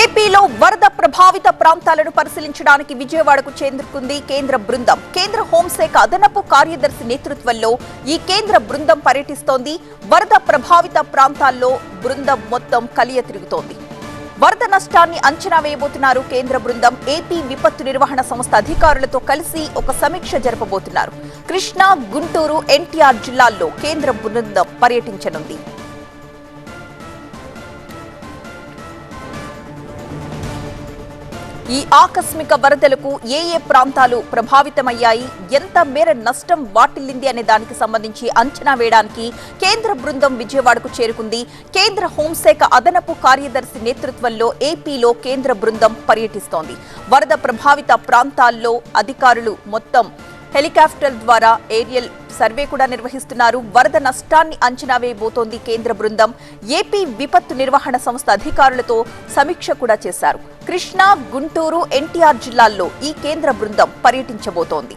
ఏపీలో వరద ప్రభావిత ప్రాంతాలను పరిశీలించడానికి విజయవాడకు చేరుకుంది కేంద్ర బృందం. కేంద్ర హోంశాఖ అదనపు కార్యదర్శి నేతృత్వంలో ఈ కేంద్ర బృందం పర్యటిస్తోంది. వరద ప్రభావిత ప్రాంతాల్లో బృందం మొత్తం కలియ తిరుగుతోంది వరద నష్టాన్ని అంచనా వేయబోతున్నారు కేంద్ర బృందం. ఏపీ విపత్తు నిర్వహణ సంస్థ అధికారులతో కలిసి ఒక సమీక్ష జరపబోతున్నారు. కృష్ణా గుంటూరు ఎన్టీఆర్ జిల్లాల్లో కేంద్ర బృందం పర్యటించనుంది. ఈ ఆకస్మిక వరదలకు ఏ ఏ ప్రాంతాలు ప్రభావితమయ్యాయి? ఎంత మేర నష్టం వాటిల్లింది అనే దానికి సంబంధించి అంచనా వేయడానికి కేంద్ర బృందం విజయవాడకు చేరుకుంది. కేంద్ర హోంశాఖ అదనపు కార్యదర్శి నేతృత్వంలో ఏపీలో కేంద్ర బృందం పర్యటిస్తోంది. వరద ప్రభావిత ప్రాంతాల్లో అధికారులు మొత్తం హెలికాప్టర్ ద్వారా ఏరియల్ సర్వే కూడా నిర్వహిస్తున్నారు. వరద నష్టాన్ని అంచనా వేయబోతోంది కేంద్ర బృందం. ఏపీ విపత్తు నిర్వహణ సంస్థ అధికారులతో సమీక్ష కూడా చేశారు. కృష్ణా గుంటూరు ఎన్టీఆర్ జిల్లాల్లో ఈ కేంద్ర బృందం పర్యటించబోతోంది.